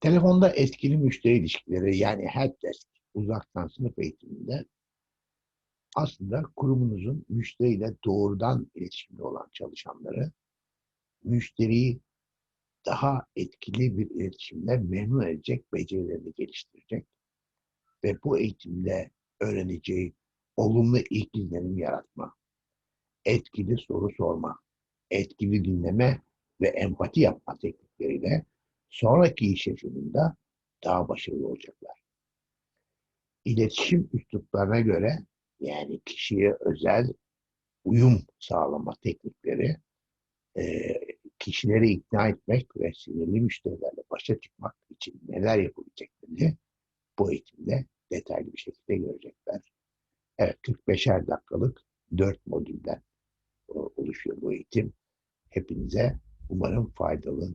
Telefonda etkili müşteri ilişkileri yani helpdesk uzaktan sınıf eğitiminde aslında kurumunuzun müşteriyle doğrudan iletişimde olan çalışanları müşteriyi daha etkili bir iletişimle memnun edecek becerilerini geliştirecek ve bu eğitimde öğreneceği olumlu ilk izlenim yaratma, etkili soru sorma, etkili dinleme ve empati yapma teknikleriyle sonraki iş yaşamında daha başarılı olacaklar. İletişim üsluplarına göre yani kişiye özel uyum sağlama teknikleri e, kişileri ikna etmek ve sinirli müşterilerle başa çıkmak için neler yapabileceklerini bu eğitimde detaylı bir şekilde görecekler. Evet 45'er dakikalık 4 modülden e, oluşuyor bu eğitim. Hepinize umarım faydalı